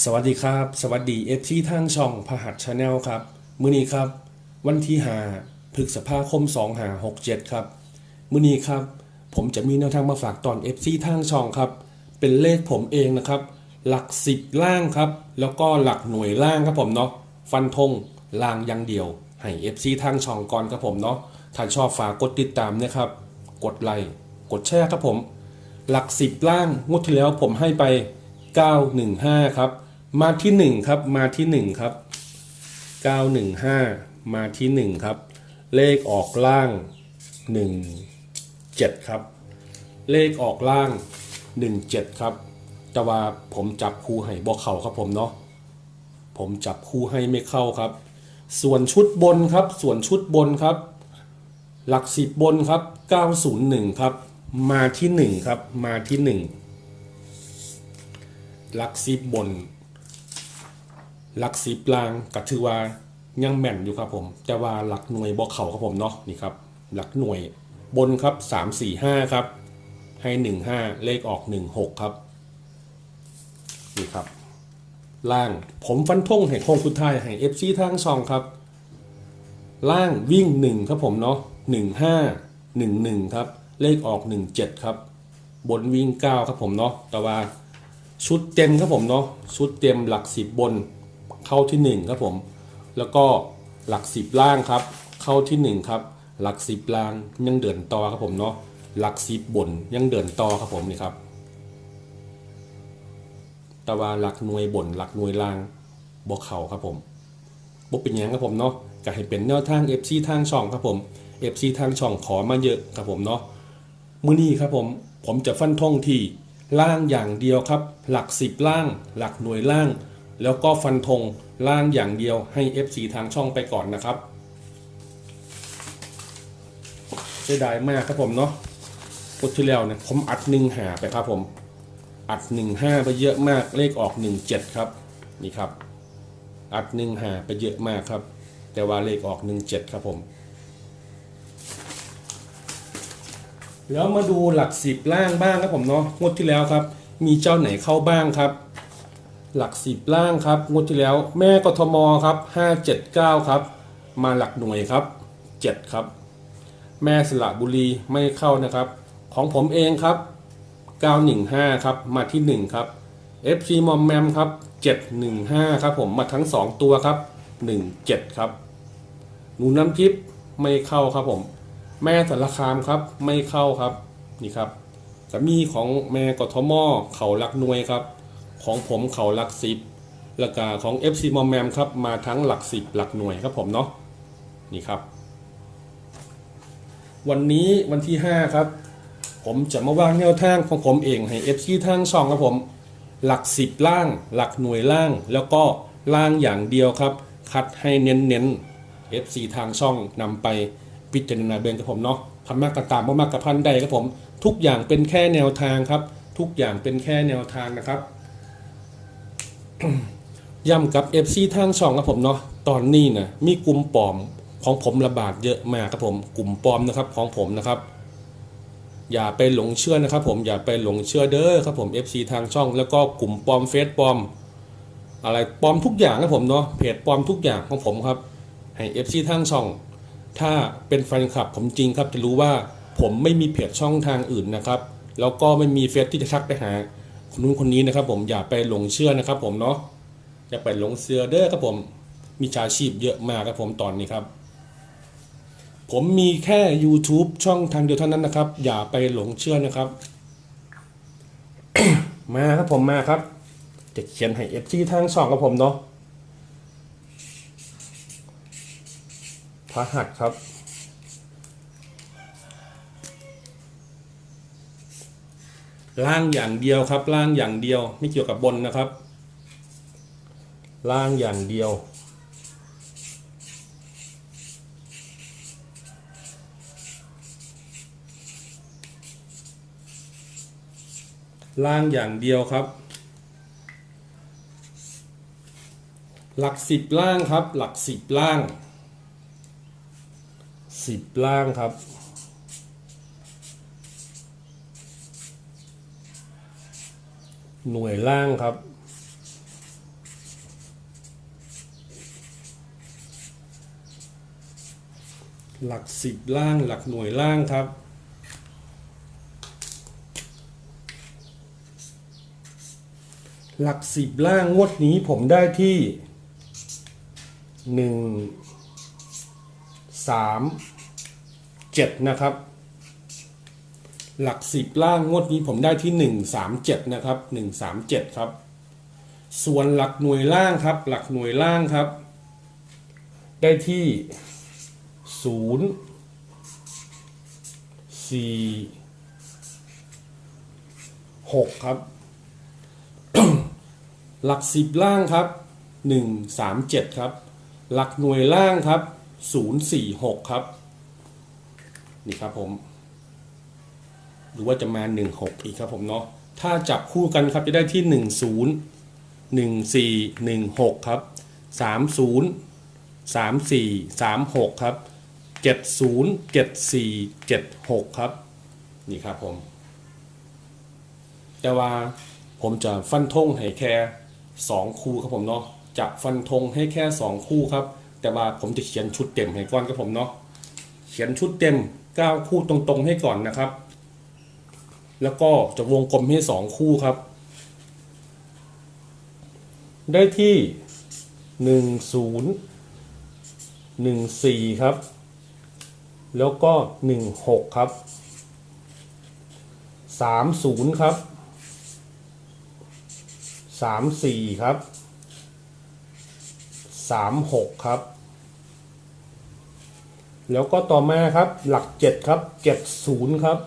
สวัสดีครับ สวัสดีเอฟซีทางช่องพหัสชาแนลครับ มื้อนี้ครับ วันที่หาพฤษภาคม2หา67 ครับ มื้อนี้ครับ ผมจะมีแนวทางมาฝากตอน FC ทางช่องครับ เป็นเลขผมเองนะครับ หลัก10ล่างครับ แล้วก็หลักหน่วยล่างครับผมเนาะฟันธงล่างย่างเดียว ให้ FC ทางช่องก่อนครับผมเนาะถ้าชอบฝากกดติดตามนะครับ กดไลค์กดแชร์ครับผม หลัก10ล่างงวดที่แล้วผมให้ไป 915 ครับ มาที่1ครับมาที่1ครับ915มาที่1ครับ เลขออกล่าง17ครับ เลขออกล่าง17ครับ แต่ว่าผมจับคู่ให้บอกเขาครับผมเนาะผมจับคู่ให้ไม่เข้าครับ ส่วนชุดบนครับ ส่วนชุดบนครับ หลักสิบบนครับ901ครับ มาที่1ครับมาที่1หลักสิบบน หลักสิบลางก็ถือว่ายังแม่นอยู่ครับผม แต่ว่าหลักหน่วยบอกเขาครับผมเนาะนี่ครับ หลักหน่วยบนครับ3 4 5ครับ ให้1 5เลขออก1 6ครับนี่ครับ ล่างผมฟันธงให้โค้งสุดท้ายให้ FC ทางช่องครับ ล่างวิ่ง1ครับผมเนาะ1 5 1 1ครับ เลขออก1 7ครับ บนวิ่ง9ครับผมเนาะแต่ว่าชุดเต็มครับผมเนาะชุดเต็มหลัก10บน เข้าที่ 1 ครับผม แล้วก็หลัก 10 ล่างครับ เข้าที่ 1 ครับ หลัก 10 ล่างยังเดินต่อครับผมเนาะหลัก 10 บนยังเดินต่อครับผมนี่ครับแต่ว่าหลักหน่วยบนหลักหน่วยล่างบอกเข่าครับผมบกเป็นยังครับผมเนาะก็ให้เป็นแนวทาง FC ทางช่องครับผม FC ทางช่องขอมาเยอะครับผมเนาะมื้อนี้ครับผมผมจะฟันธงที่ล่างอย่างเดียวครับ หลัก 10 ล่าง หลักหน่วยล่าง แล้วก็ฟันธงล่างอย่างเดียวให้ FC ทางช่องไปก่อนนะครับเสียดายมากครับผมเนาะพุทที่แล้วเนี่ยผมอัดหนึ่งหาไปครับผม อัด15ไปเยอะมากเลขออก17ครับนี่ครับ อัด1หาไปเยอะมากครับ แต่ว่าเลขออก17ครับผมแล้วมาดูหลัก10ล่างบ้างครับผมเนาะงวดที่แล้วครับ มีเจ้าไหนเข้าบ้างครับ หลัก10ล่างครับงวดที่แล้วแม่กทมครับ579ครับ มาหลักหน่วยครับ7ครับ แม่สระบุรีไม่เข้านะครับ ของผมเองครับ915ครับมาที่1ครับ FC มอมแมมครับ715ครับผมมาทั้ง2ตัวครับ17ครับหนูน้ำทิพย์ไม่เข้าครับผม แม่สารคามครับไม่เข้าครับนี่ครับแต่มีของแม่กทมเขาหลักหน่วยครับ ของผมเขาหลักสิบแล้วก็ของ FC มอมแมมครับมาทั้งหลักสิบหลักหน่วยครับผมเนาะนี่ครับ วันนี้วันที่ 5 ครับ ผมจะมาวางแนวทางของผมเองให้ FC ทางช่องครับผมหลักสิบล่าง หลักหน่วยล่าง แล้วก็ล่างอย่างเดียวครับ คัดให้เน้นเน้น FC ทางช่องนำไปพิจารณาเบนกับผมเนาะทำมากกระตามบ่มากกระพันใดครับผม ทุกอย่างเป็นแค่แนวทางครับ ทุกอย่างเป็นแค่แนวทางนะครับ ย้ำกับ FC ทางช่องครับผมเนาะตอนนี้นะมีกลุ่มปลอมของผมระบาดเยอะมากครับผมกลุ่มปลอมนะครับของผมนะครับ อย่าไปหลงเชื่อนะครับ ผมอย่าไปหลงเชื่อเด้อครับผม FC ทางช่อง แล้วก็กลุ่มปลอมเฟซปลอม อะไรปลอมทุกอย่างครับผมเนาะเพจปลอมทุกอย่างของผมครับให้ FC ทางช่อง ถ้าเป็นแฟนคลับผมจริงครับจะรู้ว่าผมไม่มีเพจช่องทางอื่นนะครับ แล้วก็ไม่มีเฟซที่จะทักไปหา คนนู้นคนนี้นะครับ ผมอย่าไปหลงเชื่อนะครับ ผมเนาะอย่าไปหลงเชื่อเด้อครับผมมีชาชีพเยอะมากครับผมตอนนี้ครับ ผมมีแค่ YouTube ช่องทางเดียวเท่านั้นนะครับ อย่าไปหลงเชื่อนะครับ มาครับผมมาครับ จะเขียนให้เอฟซีทางช่องกับผมเนาะพระหัสครับ ล่างอย่างเดียวครับ ล่างอย่างเดียว ไม่เกี่ยวกับบนนะครับ ล่างอย่างเดียว ล่างอย่างเดียวครับ หลักสิบล่างครับ หลักสิบล่างสิบล่างครับ หน่วยล่างครับ หลักสิบล่างหลักหน่วยล่างครับ หลักสิบล่างงวดนี้ผมได้ที่หนึ่งสามเจ็ดนะครับ หลักสิบล่างงวดนี้ผมได้ที่หนึ่งสามเจ็ดนะครับหนึ่งสามเจ็ดครับ ส่วนหลักหน่วยล่างครับ หลักหน่วยล่างครับ ได้ที่ศูนย์สี่หกครับ หลักสิบล่างครับหนึ่งสามเจ็ดครับ หลักหน่วยล่างครับศูนย์สี่หกครับ นี่ครับผม หรือว่าจะมาหนึ่งหกอีกครับผมเนาะถ้าจับคู่กันครับจะได้ที่หนึ่งศูนย์หนึ่งสี่หนึ่งหกครับสามศูนย์สามสี่สามหกครับเจ็ดศูนย์เจ็ดสี่เจ็ดหกครับ นี่ครับผม แต่ว่าผมจะฟันธงให้แค่สองคู่ครับผมเนาะจะฟันธงให้แค่สองคู่ครับ แต่ว่าผมจะเขียนชุดเต็มให้ก่อนครับผมเนาะเขียนชุดเต็มเก้าคู่ตรงๆให้ก่อนนะครับ แล้วก็จะวงกลมให้สองคู่ครับ ได้ที่หนึ่งศูนย์หนึ่งสี่ครับ แล้วก็หนึ่งหกครับสามศูนย์ครับสามสี่ครับสามหกครับ แล้วก็ต่อมาครับหลักเจ็ดครับเจ็ดศูนย์ครับ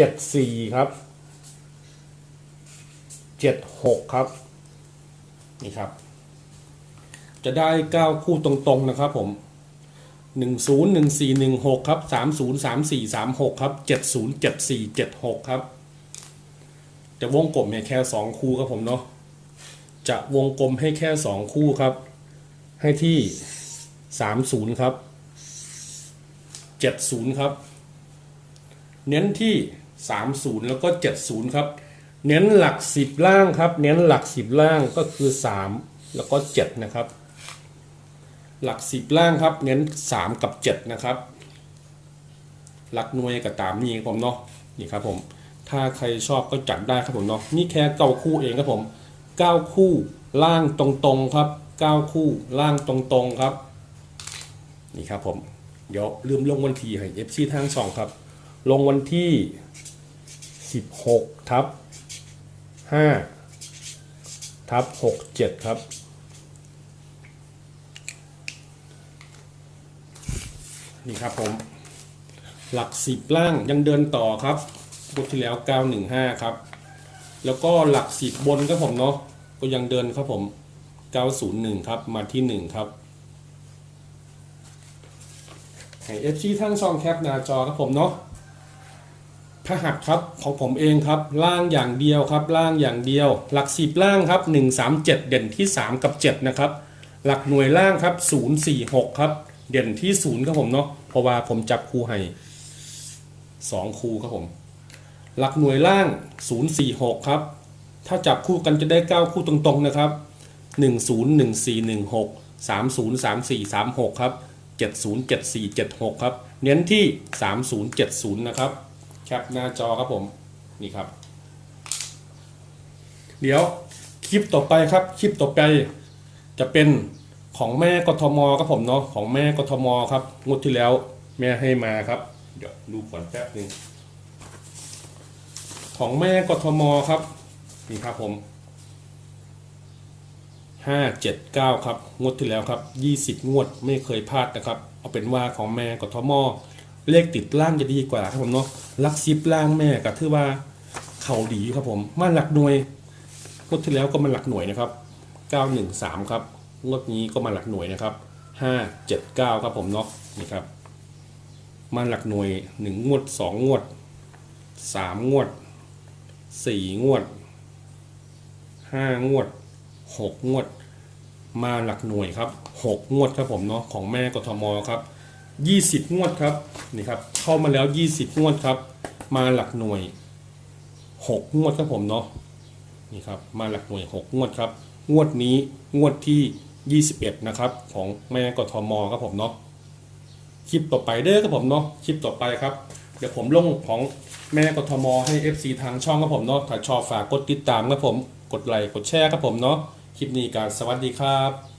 เจ็ดสี่ครับเจ็ดหกครับ นี่ครับ จะได้เก้าคู่ตรงๆนะครับผมหนึ่งศูนย์หนึ่งสี่หนึ่งหกครับสามศูนย์สามสี่สามหกครับเจ็ดศูนย์เจ็ดสี่เจ็ดหกครับ จะวงกลมให้แค่สองคู่ครับผมเนาะจะวงกลมให้แค่สองคู่ครับ ให้ที่สามศูนย์ครับเจ็ดศูนย์ครับ เน้นที่ สามศูนย์แล้วก็เจ็ดศูนย์ครับ เน้นหลักสิบล่างครับ เน้นหลักสิบล่างก็คือสามแล้วก็เจ็ดนะครับ หลักสิบล่างครับ เน้นสามกับเจ็ดนะครับ หลักหน่วยกับตามนี้ครับผมเนาะนี่ครับผม ถ้าใครชอบก็จัดได้ครับผมเนาะนี่แค่เก้าคู่เองครับผมเก้าคู่ล่างตรงๆครับเก้าคู่ล่างตรงๆครับ นี่ครับผม เดี๋ยวลืมลงวันที่ให้ FC ทางสองครับ ลงวันที่ 16ทับ5ทับ67 ครับ นี่ครับผม หลักสิบล่างยังเดินต่อครับงวดที่แล้ว 915 ครับ แล้วก็หลักสิบบนครับผมเนาะก็ยังเดินครับผม 901 ครับมาที่ 1 ครับให้ FC ทั้งช่องแคปหน้าจอครับผมเนาะ พหัสครับของผมเองครับล่างอย่างเดียวครับ ล่างอย่างเดียว หลักสิบล่างครับ 137 เด่นที่ 3 กับ 7 นะครับ หลักหน่วยล่างครับ 046 ครับ เด่นที่ 0 ครับผมเนาะเพราะว่าผมจับคู่ให้2คู่ครับผม หลักหน่วยล่าง 046 ครับ ถ้าจับคู่กันจะได้ 9 คู่ตรงๆนะครับ 101416 303436 ครับ 707476 ครับ เน้นที่ 3070 นะครับ แคปหน้าจอครับผมนี่ครับ เดี๋ยวคลิปต่อไปครับ คลิปต่อไปจะเป็นของแม่กทมครับผมเนาะของแม่กทมครับงวดที่แล้วแม่ให้มาครับ เดี๋ยวดูก่อนแป๊บหนึงของแม่กทมครับนี่ครับผมห้าเจ็ดเก้าครับงวดที่แล้วครับยี่สิบงวดไม่เคยพลาดนะครับ เอาเป็นว่าของแม่กทม เลขติดล่างจะดีกว่าครับผมเนาะลักซิปล่างแม่ก็ถือว่าเข่าดีครับผมมาหลักหน่วยงวดที่แล้วก็มาหลักหน่วยนะครับเก้าหนึ่งสามครับงวดนี้ก็มาหลักหน่วยนะครับห้าเจ็ดเก้าครับผมเนาะนี่ครับมาหลักหน่วยหนึ่งงวดสองงวดสามงวดสี่งวดห้างวดหกงวด มาหลักหน่วยครับหกงวดครับผมเนาะของแม่กทมครับ ยี่สิบงวดครับนี่ครับเข้ามาแล้วยี่สิบงวดครับ มาหลักหน่วยหกงวดครับผมเนาะนี่ครับมาหลักหน่วยหกงวดครับ งวดนี้งวดที่ยี่สิบเอ็ดนะครับ ของแม่กทมครับผมเนาะคลิปต่อไปเด้อครับผมเนาะคลิปต่อไปครับ เดี๋ยวผมลงของแม่กทมให้ FC ทางช่องครับผมเนาะถ้าชอบฝากกดติดตามครับผมกดไลค์กดแชร์ครับผมเนาะคลิปนี้การสวัสดีครับ